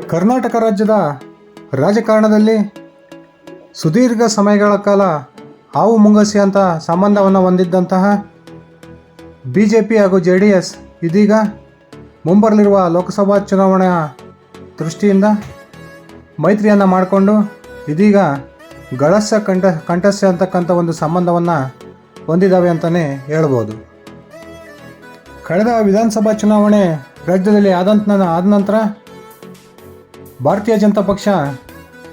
ಕರ್ನಾಟಕ ರಾಜ್ಯದ ರಾಜಕಾರಣದಲ್ಲಿ ಸುದೀರ್ಘ ಸಮಯಗಳ ಕಾಲ ಹಾವು ಮುಂಗಸಿ ಅಂತ ಸಂಬಂಧವನ್ನು ಹೊಂದಿದ್ದಂತಹ ಬಿ ಜೆ ಪಿ ಹಾಗೂ ಜೆ ಡಿ ಎಸ್ ಇದೀಗ ಮುಂಬರಲಿರುವ ಲೋಕಸಭಾ ಚುನಾವಣೆಯ ದೃಷ್ಟಿಯಿಂದ ಮೈತ್ರಿಯನ್ನು ಮಾಡಿಕೊಂಡು ಇದೀಗ ಗಳಸ್ಯ ಕಂಠ, ಕಂಠಸ್ಯ ಅಂತಕ್ಕಂಥ ಒಂದು ಸಂಬಂಧವನ್ನು ಹೊಂದಿದ್ದಾವೆ ಅಂತಲೇ ಹೇಳ್ಬೋದು. ಕಳೆದ ವಿಧಾನಸಭಾ ಚುನಾವಣೆ ರಾಜ್ಯದಲ್ಲಿ ಆದಂತ ಆದ ನಂತರ ಭಾರತೀಯ ಜನತಾ ಪಕ್ಷ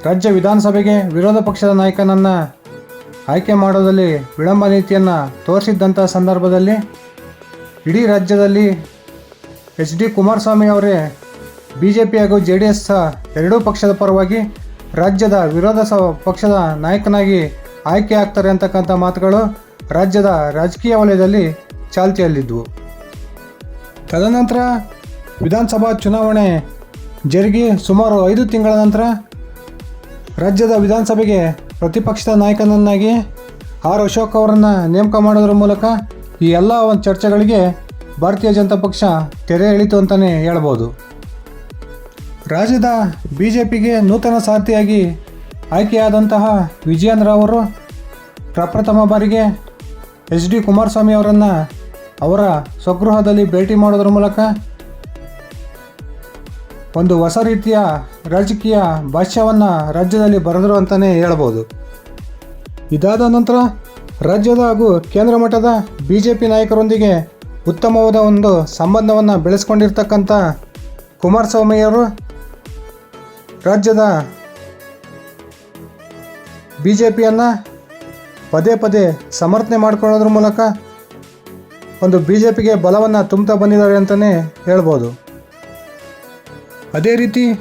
ರಾಜ್ಯ ವಿಧಾನಸಭೆಗೆ ವಿರೋಧ ಪಕ್ಷದ ನಾಯಕನನ್ನು ಆಯ್ಕೆ ಮಾಡೋದಲ್ಲಿ ವಿಳಂಬ ನೀತಿಯನ್ನು ತೋರಿಸಿದ್ದಂಥ ಸಂದರ್ಭದಲ್ಲಿ ಇಡೀ ರಾಜ್ಯದಲ್ಲಿ ಎಚ್ ಡಿ ಕುಮಾರಸ್ವಾಮಿ ಅವರೇ ಬಿ ಜೆ ಪಿ ಹಾಗೂ ಜೆ ಡಿ ಎಸ್ ಎರಡೂ ಪಕ್ಷದ ಪರವಾಗಿ ರಾಜ್ಯದ ವಿರೋಧ ಸ ಪಕ್ಷದ ನಾಯಕನಾಗಿ ಆಯ್ಕೆ ಆಗ್ತಾರೆ ಅಂತಕ್ಕಂಥ ಮಾತುಗಳು ರಾಜ್ಯದ ರಾಜಕೀಯ ವಲಯದಲ್ಲಿ ಚಾಲ್ತಿಯಲ್ಲಿದ್ದವು ತದನಂತರ ವಿಧಾನಸಭಾ ಚುನಾವಣೆ ಜರುಗಿ ಸುಮಾರು ಐದು ತಿಂಗಳ ನಂತರ ರಾಜ್ಯದ ವಿಧಾನಸಭೆಗೆ ಪ್ರತಿಪಕ್ಷದ ನಾಯಕನನ್ನಾಗಿ ಆರ್ ಅಶೋಕ್ ಅವರನ್ನು ನೇಮಕ ಮಾಡೋದ್ರ ಮೂಲಕ ಈ ಎಲ್ಲ ಒಂದು ಚರ್ಚೆಗಳಿಗೆ ಭಾರತೀಯ ಜನತಾ ಪಕ್ಷ ತೆರೆ ಎಳಿತು ಅಂತಲೇ ಹೇಳ್ಬೋದು. ರಾಜ್ಯದ ಬಿ ಜೆ ಪಿಗೆ ನೂತನ ಸಾರಥಿಯಾಗಿ ಆಯ್ಕೆಯಾದಂತಹ ವಿಜಯೇಂದ್ರ ಅವರು ಪ್ರಪ್ರಥಮ ಬಾರಿಗೆ ಎಚ್ ಡಿ ಕುಮಾರಸ್ವಾಮಿ ಅವರನ್ನು ಅವರ ಸ್ವಗೃಹದಲ್ಲಿ ಭೇಟಿ ಮಾಡೋದ್ರ ಮೂಲಕ ಒಂದು ಹೊಸ ರೀತಿಯ ರಾಜಕೀಯ ಭಾಷ್ಯವನ್ನು ರಾಜ್ಯದಲ್ಲಿ ಬರೆದರು ಅಂತಲೇ ಹೇಳ್ಬೋದು. ಇದಾದ ನಂತರ ರಾಜ್ಯದ ಹಾಗೂ ಕೇಂದ್ರ ಮಟ್ಟದ ಬಿ ಜೆ ಪಿ ನಾಯಕರೊಂದಿಗೆ ಉತ್ತಮವಾದ ಒಂದು ಸಂಬಂಧವನ್ನು ಬೆಳೆಸ್ಕೊಂಡಿರ್ತಕ್ಕಂಥ ಕುಮಾರಸ್ವಾಮಿಯವರು ರಾಜ್ಯದ ಬಿ ಜೆ ಪಿಯನ್ನು ಪದೇ ಪದೇ ಸಮರ್ಥನೆ ಮಾಡ್ಕೊಳ್ಳೋದ್ರ ಮೂಲಕ ಒಂದು ಬಿ ಜೆ ಪಿಗೆ ಬಲವನ್ನು ತುಂಬ್ತಾ ಬಂದಿದ್ದಾರೆ ಅಂತಲೇ ಹೇಳ್ಬೋದು. ಅದೇ ರೀತಿ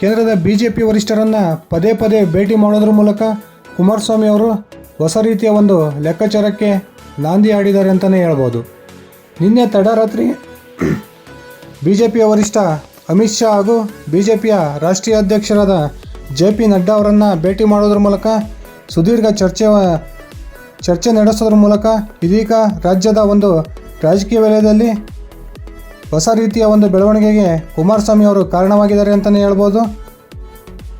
ಕೇಂದ್ರದ ಬಿ ಜೆ ಪಿ ವರಿಷ್ಠರನ್ನು ಪದೇ ಪದೇ ಭೇಟಿ ಮಾಡೋದ್ರ ಮೂಲಕ ಕುಮಾರಸ್ವಾಮಿ ಅವರು ಹೊಸ ರೀತಿಯ ಒಂದು ಲೆಕ್ಕಾಚಾರಕ್ಕೆ ನಾಂದಿ ಆಡಿದ್ದಾರೆ ಅಂತಲೇ ಹೇಳ್ಬೋದು. ನಿನ್ನೆ ತಡರಾತ್ರಿ ಬಿ ಜೆ ಪಿಯ ವರಿಷ್ಠ ಅಮಿತ್ ಶಾ ಹಾಗೂ ಬಿ ಜೆ ಪಿಯ ರಾಷ್ಟ್ರೀಯ ಅಧ್ಯಕ್ಷರಾದ ಜೆ ಪಿ ನಡ್ಡಾ ಅವರನ್ನು ಭೇಟಿ ಮಾಡೋದ್ರ ಮೂಲಕ ಸುದೀರ್ಘ ಚರ್ಚೆ ಚರ್ಚೆ ನಡೆಸೋದ್ರ ಮೂಲಕ ಇದೀಗ ರಾಜ್ಯದ ಒಂದು ರಾಜಕೀಯ ವಲಯದಲ್ಲಿ ಹೊಸ ರೀತಿಯ ಒಂದು ಬೆಳವಣಿಗೆಗೆ ಕುಮಾರಸ್ವಾಮಿ ಅವರು ಕಾರಣವಾಗಿದ್ದಾರೆ ಅಂತಲೇ ಹೇಳ್ಬೋದು.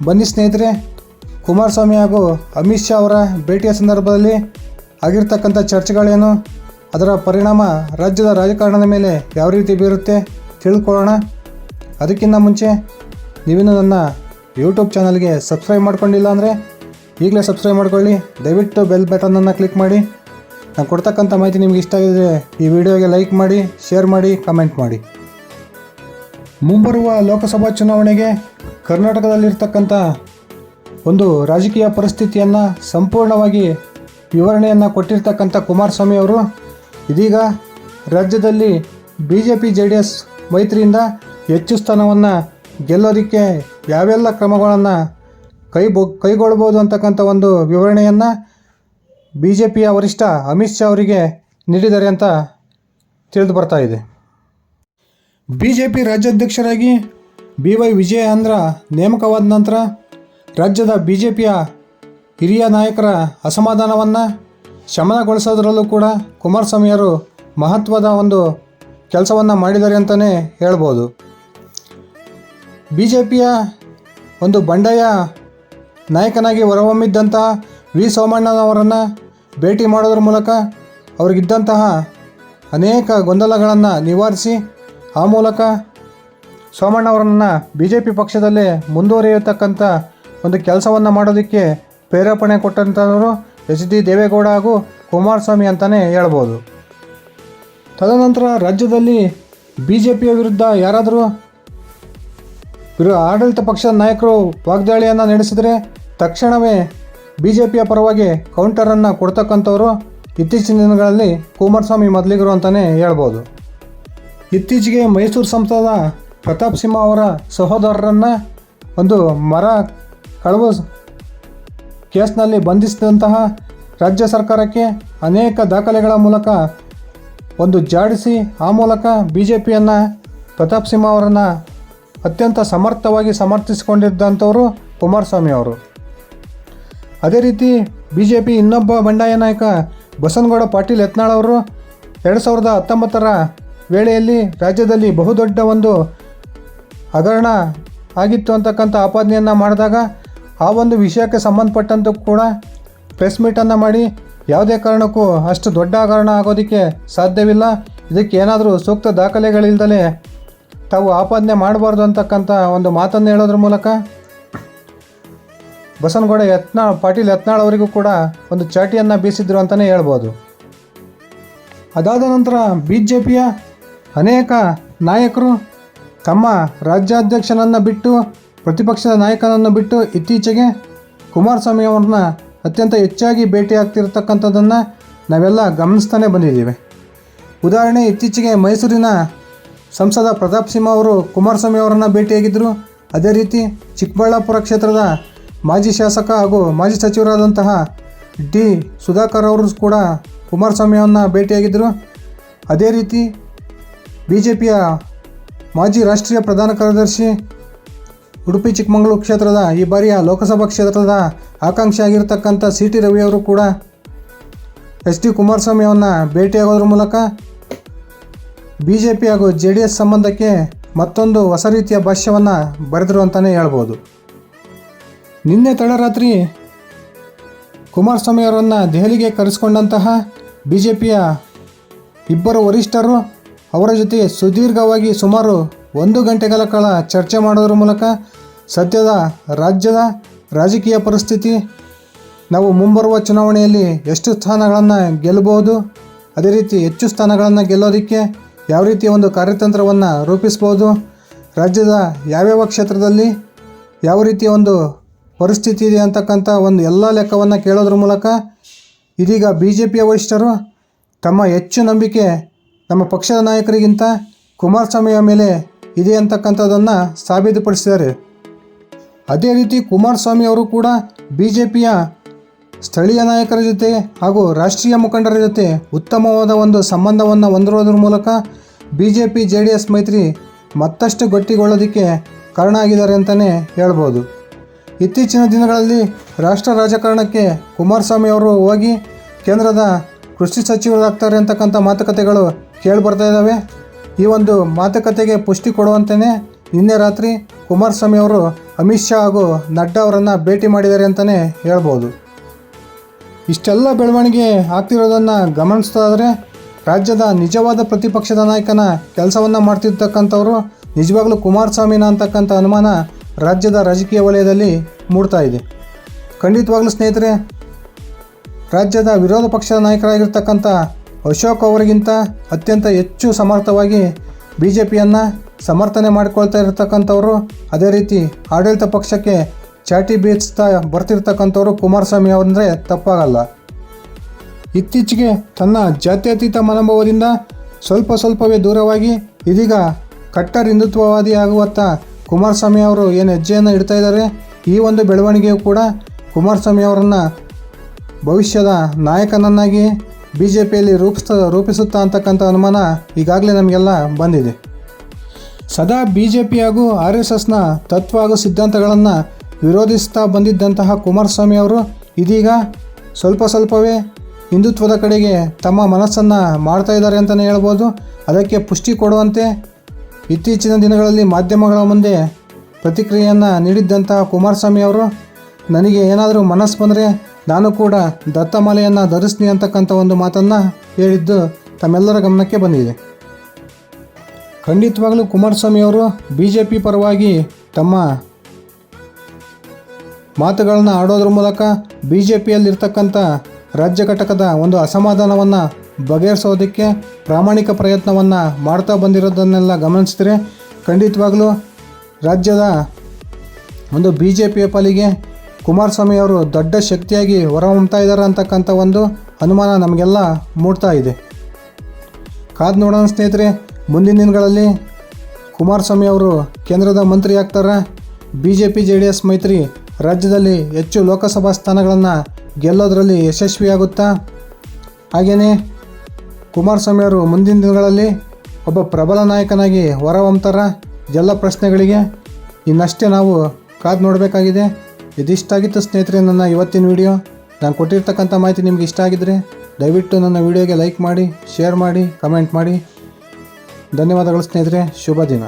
ಬನ್ನಿ ಸ್ನೇಹಿತರೆ, ಕುಮಾರಸ್ವಾಮಿ ಹಾಗೂ ಅಮಿತ್ ಶಾ ಅವರ ಭೇಟಿಯ ಸಂದರ್ಭದಲ್ಲಿ ಆಗಿರ್ತಕ್ಕಂಥ ಚರ್ಚೆಗಳೇನು, ಅದರ ಪರಿಣಾಮ ರಾಜ್ಯದ ರಾಜಕಾರಣದ ಮೇಲೆ ಯಾವ ರೀತಿ ಬೀರುತ್ತೆ ತಿಳ್ಕೊಳ್ಳೋಣ. ಅದಕ್ಕಿಂತ ಮುಂಚೆ ನೀವಿನ್ನು ನನ್ನ ಯೂಟ್ಯೂಬ್ ಚಾನಲ್ಗೆ ಸಬ್ಸ್ಕ್ರೈಬ್ ಮಾಡ್ಕೊಂಡಿಲ್ಲ ಅಂದರೆ ಈಗಲೇ ಸಬ್ಸ್ಕ್ರೈಬ್ ಮಾಡ್ಕೊಳ್ಳಿ. ದಯವಿಟ್ಟು ಬೆಲ್ ಬಟನನ್ನು ಕ್ಲಿಕ್ ಮಾಡಿ. ನಾನು ಕೊಡ್ತಕ್ಕಂಥ ಮಾಹಿತಿ ನಿಮ್ಗೆ ಇಷ್ಟ ಆಗಿದ್ರೆ ಈ ವಿಡಿಯೋಗೆ ಲೈಕ್ ಮಾಡಿ, ಶೇರ್ ಮಾಡಿ, ಕಮೆಂಟ್ ಮಾಡಿ. ಮುಂಬರುವ ಲೋಕಸಭಾ ಚುನಾವಣೆಗೆ ಕರ್ನಾಟಕದಲ್ಲಿರ್ತಕ್ಕಂಥ ಒಂದು ರಾಜಕೀಯ ಪರಿಸ್ಥಿತಿಯನ್ನು ಸಂಪೂರ್ಣವಾಗಿ ವಿವರಣೆಯನ್ನು ಕೊಟ್ಟಿರ್ತಕ್ಕಂಥ ಕುಮಾರಸ್ವಾಮಿ ಅವರು, ಇದೀಗ ರಾಜ್ಯದಲ್ಲಿ B J P J D S ಮೈತ್ರಿಯಿಂದ ಹೆಚ್ಚು ಸ್ಥಾನವನ್ನು ಗೆಲ್ಲೋದಕ್ಕೆ ಯಾವೆಲ್ಲ ಕ್ರಮಗಳನ್ನು ಕೈ ಬೊ ಕೈಗೊಳ್ಬೋದು ಅಂತಕ್ಕಂಥ ಒಂದು ವಿವರಣೆಯನ್ನು ಬಿ ಜೆ ಪಿಯ ವರಿಷ್ಠ ಅಮಿತ್ ಶಾ ಅವರಿಗೆ ನೀಡಿದ್ದಾರೆ ಅಂತ ತಿಳಿದು ಬರ್ತಾ ಇದೆ. ಬಿ ಜೆ ಪಿ ರಾಜ್ಯಾಧ್ಯಕ್ಷರಾಗಿ ಬಿ ವೈ ವಿಜಯ ಅಂದ್ರ ನೇಮಕವಾದ ನಂತರ ರಾಜ್ಯದ ಬಿ ಜೆ ಪಿಯ ಹಿರಿಯ ನಾಯಕರ ಅಸಮಾಧಾನವನ್ನು ಶಮನಗೊಳಿಸೋದ್ರಲ್ಲೂ ಕೂಡ ಕುಮಾರಸ್ವಾಮಿಯವರು ಮಹತ್ವದ ಒಂದು ಕೆಲಸವನ್ನು ಮಾಡಿದ್ದಾರೆ ಅಂತಲೇ ಹೇಳ್ಬೋದು. ಬಿ ಜೆ ಪಿಯ ಒಂದು ಬಂಡಾಯ ನಾಯಕನಾಗಿ ಹೊರಹೊಮ್ಮಿದ್ದಂತಹ ವಿ ಸೋಮಣ್ಣನವರನ್ನು ಭೇಟಿ ಮಾಡೋದ್ರ ಮೂಲಕ ಅವ್ರಿಗಿದ್ದಂತಹ ಅನೇಕ ಗೊಂದಲಗಳನ್ನು ನಿವಾರಿಸಿ ಆ ಮೂಲಕ ಸೋಮಣ್ಣವರನ್ನು ಬಿ ಜೆ ಪಿ ಪಕ್ಷದಲ್ಲೇ ಮುಂದುವರಿಯತಕ್ಕಂಥ ಒಂದು ಕೆಲಸವನ್ನು ಮಾಡೋದಕ್ಕೆ ಪ್ರೇರೇಪಣೆ ಕೊಟ್ಟಂಥವರು ಎಚ್ ಡಿ ದೇವೇಗೌಡ ಹಾಗೂ ಕುಮಾರಸ್ವಾಮಿ ಅಂತಲೇ ಹೇಳ್ಬೋದು. ತದನಂತರ ರಾಜ್ಯದಲ್ಲಿ ಬಿ ಜೆ ಪಿಯ ವಿರುದ್ಧ ಯಾರಾದರೂ ವಿರು ಆಡಳಿತ ಪಕ್ಷದ ನಾಯಕರು ವಾಗ್ದಾಳಿಯನ್ನು ನಡೆಸಿದರೆ ತಕ್ಷಣವೇ ಬಿ ಜೆ ಪಿಯ ಪರವಾಗಿ ಕೌಂಟರನ್ನು ಕೊಡ್ತಕ್ಕಂಥವರು ಇತ್ತೀಚಿನ ದಿನಗಳಲ್ಲಿ ಕುಮಾರಸ್ವಾಮಿ ಮೊದಲಿಗರು ಅಂತಲೇ ಹೇಳ್ಬೋದು. ಇತ್ತೀಚೆಗೆ ಮೈಸೂರು ಸಂಸದ ಪ್ರತಾಪ್ ಸಿಂಹ ಅವರ ಸಹೋದರರನ್ನು ಒಂದು ಮರ ಕಳವು ಕೇಸ್ನಲ್ಲಿ ಬಂಧಿಸಿದಂತಹ ರಾಜ್ಯ ಸರ್ಕಾರಕ್ಕೆ ಅನೇಕ ದಾಖಲೆಗಳ ಮೂಲಕ ಒಂದು ಜಾಡಿಸಿ, ಆ ಮೂಲಕ ಬಿ ಜೆ ಪಿಯನ್ನು ಪ್ರತಾಪ್ ಸಿಂಹ ಅವರನ್ನು ಅತ್ಯಂತ ಸಮರ್ಥವಾಗಿ ಸಮರ್ಥಿಸಿಕೊಂಡಿದ್ದಂಥವರು ಕುಮಾರಸ್ವಾಮಿ ಅವರು. ಅದೇ ರೀತಿ ಬಿ ಜೆ ಪಿ ಇನ್ನೊಬ್ಬ ಬಂಡಾಯ ನಾಯಕ ಬಸನಗೌಡ ಪಾಟೀಲ್ ಯತ್ನಾಳ್ ಅವರು ಎರಡು ಸಾವಿರದ ಹತ್ತೊಂಬತ್ತರ ವೇಳೆಯಲ್ಲಿ ರಾಜ್ಯದಲ್ಲಿ ಬಹುದೊಡ್ಡ ಒಂದು ಹಗರಣ ಆಗಿತ್ತು ಅಂತಕ್ಕಂಥ ಆಪಾದನೆಯನ್ನು ಮಾಡಿದಾಗ ಆ ಒಂದು ವಿಷಯಕ್ಕೆ ಸಂಬಂಧಪಟ್ಟಂತೂ ಕೂಡ ಪ್ರೆಸ್ ಮೀಟನ್ನು ಮಾಡಿ ಯಾವುದೇ ಕಾರಣಕ್ಕೂ ಅಷ್ಟು ದೊಡ್ಡ ಹಗರಣ ಆಗೋದಕ್ಕೆ ಸಾಧ್ಯವಿಲ್ಲ. ಇದಕ್ಕೆ ಏನಾದರೂ ಸೂಕ್ತ ದಾಖಲೆಗಳಿಲ್ಲದಲೇ ತಾವು ಆಪಾದನೆ ಮಾಡಬಾರ್ದು ಅಂತಕ್ಕಂಥ ಒಂದು ಮಾತನ್ನು ಹೇಳೋದ್ರ ಮೂಲಕ ಬಸವನಗೌಡ ಯತ್ನಾಳ್, ಪಾಟೀಲ್ ಯತ್ನಾಳ್ ಅವರಿಗೂ ಕೂಡ ಒಂದು ಚಾಟಿಯನ್ನು ಬೀಸಿದ್ರು ಅಂತಲೇ ಹೇಳ್ಬೋದು. ಅದಾದ ನಂತರ ಬಿ ಜೆ ಪಿಯ ಅನೇಕ ನಾಯಕರು ತಮ್ಮ ರಾಜ್ಯಾಧ್ಯಕ್ಷನನ್ನು ಬಿಟ್ಟು, ಪ್ರತಿಪಕ್ಷದ ನಾಯಕನನ್ನು ಬಿಟ್ಟು ಇತ್ತೀಚೆಗೆ ಕುಮಾರಸ್ವಾಮಿ ಅವ್ರನ್ನ ಅತ್ಯಂತ ಹೆಚ್ಚಾಗಿ ಭೇಟಿ ಆಗ್ತಿರ್ತಕ್ಕಂಥದ್ದನ್ನು ನಾವೆಲ್ಲ ಗಮನಿಸ್ತಾನೆ ಬಂದಿದ್ದೀವಿ. ಉದಾಹರಣೆ, ಇತ್ತೀಚೆಗೆ ಮೈಸೂರಿನ ಸಂಸದ ಪ್ರತಾಪ್ ಸಿಂಹ ಅವರು ಕುಮಾರಸ್ವಾಮಿ ಅವರನ್ನು ಭೇಟಿಯಾಗಿದ್ದರು ಅದೇ ರೀತಿ ಚಿಕ್ಕಬಳ್ಳಾಪುರ ಕ್ಷೇತ್ರದ ಮಾಜಿ ಶಾಸಕ ಹಾಗೂ ಮಾಜಿ ಸಚಿವರಾದಂತಹ ಡಿ ಸುಧಾಕರ್ ಅವರು ಕೂಡ ಕುಮಾರಸ್ವಾಮಿ ಅವರನ್ನ ಭೇಟಿಯಾಗಿದ್ದರು. ಅದೇ ರೀತಿ ಬಿ ಜೆ ಪಿಯ ಮಾಜಿ ರಾಷ್ಟ್ರೀಯ ಪ್ರಧಾನ ಕಾರ್ಯದರ್ಶಿ ಉಡುಪಿ ಚಿಕ್ಕಮಗಳೂರು ಕ್ಷೇತ್ರದ ಈ ಬಾರಿಯ ಲೋಕಸಭಾ ಕ್ಷೇತ್ರದ ಆಕಾಂಕ್ಷಿ ಆಗಿರತಕ್ಕಂಥ ಸಿ ಟಿ ರವಿಯವರು ಕೂಡ ಎಚ್ ಡಿ ಕುಮಾರಸ್ವಾಮಿ ಅವನ್ನ ಭೇಟಿಯಾಗೋದ್ರ ಮೂಲಕ ಬಿ ಜೆ ಪಿ ಹಾಗೂ ಜೆ ಡಿ ಎಸ್ ಸಂಬಂಧಕ್ಕೆ ಮತ್ತೊಂದು ಹೊಸ ರೀತಿಯ ಭಾಷ್ಯವನ್ನು ಬರೆದರು ಅಂತಲೇ ಹೇಳ್ಬೋದು. ನಿನ್ನೆ ತಡರಾತ್ರಿ ಕುಮಾರಸ್ವಾಮಿ ಅವರನ್ನು ದೆಹಲಿಗೆ ಕರೆಸಿಕೊಂಡಂತಹ ಬಿ ಜೆ ಪಿಯ ಇಬ್ಬರು ವರಿಷ್ಠರು ಅವರ ಜೊತೆ ಸುದೀರ್ಘವಾಗಿ ಸುಮಾರು ಒಂದು ಗಂಟೆಗಳ ಕಾಲ ಚರ್ಚೆ ಮಾಡೋದ್ರ ಮೂಲಕ ಸದ್ಯದ ರಾಜ್ಯದ ರಾಜಕೀಯ ಪರಿಸ್ಥಿತಿ, ನಾವು ಮುಂಬರುವ ಚುನಾವಣೆಯಲ್ಲಿ ಎಷ್ಟು ಸ್ಥಾನಗಳನ್ನು ಗೆಲ್ಲಬಹುದು ಅದೇ ರೀತಿ ಹೆಚ್ಚು ಸ್ಥಾನಗಳನ್ನು ಗೆಲ್ಲೋದಕ್ಕೆ ಯಾವ ರೀತಿಯ ಒಂದು ಕಾರ್ಯತಂತ್ರವನ್ನು ರೂಪಿಸ್ಬೋದು ರಾಜ್ಯದ ಯಾವ್ಯಾವ ಕ್ಷೇತ್ರದಲ್ಲಿ ಯಾವ ರೀತಿಯ ಒಂದು ಪರಿಸ್ಥಿತಿ ಇದೆ ಅಂತಕ್ಕಂಥ ಒಂದು ಎಲ್ಲ ಲೆಕ್ಕವನ್ನು ಕೇಳೋದ್ರ ಮೂಲಕ ಇದೀಗ ಬಿ ಜೆ ಪಿಯ ವರಿಷ್ಠರು ತಮ್ಮ ಹೆಚ್ಚು ನಂಬಿಕೆ ನಮ್ಮ ಪಕ್ಷದ ನಾಯಕರಿಗಿಂತ ಕುಮಾರಸ್ವಾಮಿಯ ಮೇಲೆ ಇದೆ ಅಂತಕ್ಕಂಥದ್ದನ್ನು ಸಾಬೀತುಪಡಿಸಿದ್ದಾರೆ. ಅದೇ ರೀತಿ ಕುಮಾರಸ್ವಾಮಿ ಅವರು ಕೂಡ ಬಿ ಜೆ ಪಿಯ ಸ್ಥಳೀಯ ನಾಯಕರ ಜೊತೆ ಹಾಗೂ ರಾಷ್ಟ್ರೀಯ ಮುಖಂಡರ ಜೊತೆ ಉತ್ತಮವಾದ ಒಂದು ಸಂಬಂಧವನ್ನು ಹೊಂದಿರೋದ್ರ ಮೂಲಕ B J P J D S ಮೈತ್ರಿ ಮತ್ತಷ್ಟು ಗಟ್ಟಿಗೊಳ್ಳೋದಕ್ಕೆ ಕಾರಣ ಆಗಿದ್ದಾರೆ ಅಂತಲೇ ಹೇಳ್ಬೋದು. ಇತ್ತೀಚಿನ ದಿನಗಳಲ್ಲಿ ರಾಷ್ಟ್ರ ರಾಜಕಾರಣಕ್ಕೆ ಕುಮಾರಸ್ವಾಮಿ ಅವರು ಹೋಗಿ ಕೇಂದ್ರದ ಕೃಷಿ ಸಚಿವರಾಗ್ತಾರೆ ಅಂತಕ್ಕಂಥ ಮಾತುಕತೆಗಳು ಕೇಳಿಬರ್ತಾ ಇದ್ದಾವೆ. ಈ ಒಂದು ಮಾತುಕತೆಗೆ ಪುಷ್ಟಿ ಕೊಡುವಂತೆಯೇ ನಿನ್ನೆ ರಾತ್ರಿ ಕುಮಾರಸ್ವಾಮಿ ಅವರು ಅಮಿತ್ ಶಾ ಹಾಗೂ ನಡ್ಡಾ ಅವರನ್ನು ಭೇಟಿ ಮಾಡಿದ್ದಾರೆ ಅಂತಲೇ ಹೇಳ್ಬೋದು. ಇಷ್ಟೆಲ್ಲ ಬೆಳವಣಿಗೆ ಆಗ್ತಿರೋದನ್ನು ಗಮನಿಸ್ತಾದರೆ ರಾಜ್ಯದ ನಿಜವಾದ ಪ್ರತಿಪಕ್ಷದ ನಾಯಕನ ಕೆಲಸವನ್ನು ಮಾಡ್ತಿರ್ತಕ್ಕಂಥವ್ರು ನಿಜವಾಗ್ಲೂ ಕುಮಾರಸ್ವಾಮಿನ ಅಂತಕ್ಕಂಥ ಅನುಮಾನ ರಾಜ್ಯದ ರಾಜಕೀಯ ವಲಯದಲ್ಲಿ ಮೂಡ್ತಾ ಇದೆ. ಖಂಡಿತವಾಗ್ಲೂ ಸ್ನೇಹಿತರೆ, ರಾಜ್ಯದ ವಿರೋಧ ಪಕ್ಷದ ನಾಯಕರಾಗಿರ್ತಕ್ಕಂಥ ಅಶೋಕ್ ಅವರಿಗಿಂತ ಅತ್ಯಂತ ಹೆಚ್ಚು ಸಮರ್ಥವಾಗಿ ಬಿ ಜೆ ಪಿಯನ್ನು ಸಮರ್ಥನೆ ಮಾಡಿಕೊಳ್ತಾ ಇರತಕ್ಕಂಥವರು, ಅದೇ ರೀತಿ ಆಡಳಿತ ಪಕ್ಷಕ್ಕೆ ಚಾಟಿ ಬೀಚ್ತಾ ಬರ್ತಿರ್ತಕ್ಕಂಥವರು ಕುಮಾರಸ್ವಾಮಿ ಅವರಂದರೆ ತಪ್ಪಾಗಲ್ಲ. ಇತ್ತೀಚೆಗೆ ತನ್ನ ಜಾತ್ಯತೀತ ಮನೋಭಾವದಿಂದ ಸ್ವಲ್ಪ ಸ್ವಲ್ಪವೇ ದೂರವಾಗಿ ಇದೀಗ ಕಟ್ಟರ್ ಹಿಂದುತ್ವವಾದಿ ಆಗುವತ್ತ ಕುಮಾರಸ್ವಾಮಿ ಅವರು ಏನು ಹೆಜ್ಜೆಯನ್ನು ಇಡ್ತಾ ಇದ್ದಾರೆ, ಈ ಒಂದು ಬೆಳವಣಿಗೆಯು ಕೂಡ ಕುಮಾರಸ್ವಾಮಿ ಅವರನ್ನು ಭವಿಷ್ಯದ ನಾಯಕನನ್ನಾಗಿ ಬಿ ಜೆ ಪಿಯಲ್ಲಿ ರೂಪಿಸ್ತಾ, ರೂಪಿಸುತ್ತಾ ಅಂತಕ್ಕಂಥ ಅನುಮಾನ ಈಗಾಗಲೇ ನಮಗೆಲ್ಲ ಬಂದಿದೆ. ಸದಾ ಬಿ ಜೆ ಪಿ ಹಾಗೂ ಆರ್ ಎಸ್ ಎಸ್ನ ತತ್ವ ಹಾಗೂ ಸಿದ್ಧಾಂತಗಳನ್ನು ವಿರೋಧಿಸ್ತಾ ಬಂದಿದ್ದಂತಹ ಕುಮಾರಸ್ವಾಮಿ ಅವರು ಇದೀಗ ಸ್ವಲ್ಪ ಸ್ವಲ್ಪವೇ ಹಿಂದುತ್ವದ ಕಡೆಗೆ ತಮ್ಮ ಮನಸ್ಸನ್ನು ಮಾಡ್ತಾ ಇದ್ದಾರೆ ಅಂತಲೇ ಹೇಳ್ಬೋದು. ಅದಕ್ಕೆ ಪುಷ್ಟಿ ಕೊಡುವಂತೆ ಇತ್ತೀಚಿನ ದಿನಗಳಲ್ಲಿ ಮಾಧ್ಯಮಗಳ ಮುಂದೆ ಪ್ರತಿಕ್ರಿಯೆಯನ್ನು ನೀಡಿದ್ದಂತಹ ಕುಮಾರಸ್ವಾಮಿ ಅವರು, ನನಗೆ ಏನಾದರೂ ಮನಸ್ಸು ಬಂದರೆ ನಾನು ಕೂಡ ದತ್ತಮಾಲೆಯನ್ನು ಧರಿಸ್ತೀನಿ ಅಂತಕ್ಕಂಥ ಒಂದು ಮಾತನ್ನು ಹೇಳಿದ್ದು ತಮ್ಮೆಲ್ಲರ ಗಮನಕ್ಕೆ ಬಂದಿದೆ. ಖಂಡಿತವಾಗಲೂ ಕುಮಾರಸ್ವಾಮಿ ಅವರು ಬಿ ಜೆ ಪಿ ಪರವಾಗಿ ತಮ್ಮ ಮಾತುಗಳನ್ನು ಆಡೋದ್ರ ಮೂಲಕ ಬಿ ಜೆ ಪಿಯಲ್ಲಿರ್ತಕ್ಕಂಥ ರಾಜ್ಯ ಘಟಕದ ಒಂದು ಅಸಮಾಧಾನವನ್ನು ಬಗೆಹರಿಸೋದಕ್ಕೆ ಪ್ರಾಮಾಣಿಕ ಪ್ರಯತ್ನವನ್ನು ಮಾಡ್ತಾ ಬಂದಿರೋದನ್ನೆಲ್ಲ ಗಮನಿಸಿದರೆ ಖಂಡಿತವಾಗಲೂ ರಾಜ್ಯದ ಒಂದು ಬಿ ಜೆ ಪಿಯ ಪಾಲಿಗೆ ಕುಮಾರಸ್ವಾಮಿ ಅವರು ದೊಡ್ಡ ಶಕ್ತಿಯಾಗಿ ಹೊರಹೊಮ್ತಾ ಇದ್ದಾರೆ ಅಂತಕ್ಕಂಥ ಒಂದು ಅನುಮಾನ ನಮಗೆಲ್ಲ ಮೂಡ್ತಾ ಇದೆ. ಕಾದು ನೋಡೋಣ ಸ್ನೇಹಿತರೆ, ಮುಂದಿನ ದಿನಗಳಲ್ಲಿ ಕುಮಾರಸ್ವಾಮಿ ಅವರು ಕೇಂದ್ರದ ಮಂತ್ರಿ ಆಗ್ತಾರೆ. B J P J D S ಮೈತ್ರಿ ರಾಜ್ಯದಲ್ಲಿ ಹೆಚ್ಚು ಲೋಕಸಭಾ ಸ್ಥಾನಗಳನ್ನು ಗೆಲ್ಲೋದರಲ್ಲಿ ಯಶಸ್ವಿಯಾಗುತ್ತಾ ಹಾಗೆಯೇ ಕುಮಾರಸ್ವಾಮಿ ಅವರು ಮುಂದಿನ ದಿನಗಳಲ್ಲಿ ಒಬ್ಬ ಪ್ರಬಲ ನಾಯಕನಾಗಿ ಹೊರಹೊಮ್ತಾರ ಎಲ್ಲ ಪ್ರಶ್ನೆಗಳಿಗೆ? ಇನ್ನಷ್ಟೇ ನಾವು ಕಾದು ನೋಡಬೇಕಾಗಿದೆ. ಇದಿಷ್ಟಾಗಿತ್ತು ಸ್ನೇಹಿತರೆ ನನ್ನ ಇವತ್ತಿನ ವಿಡಿಯೋ. ನಾನು ಕೊಟ್ಟಿರ್ತಕ್ಕಂಥ ಮಾಹಿತಿ ನಿಮ್ಗೆ ಇಷ್ಟ ಆಗಿದ್ದರೆ ದಯವಿಟ್ಟು ನನ್ನ ವಿಡಿಯೋಗೆ ಲೈಕ್ ಮಾಡಿ, ಶೇರ್ ಮಾಡಿ, ಕಮೆಂಟ್ ಮಾಡಿ. ಧನ್ಯವಾದಗಳು ಸ್ನೇಹಿತರೆ. ಶುಭ ದಿನ.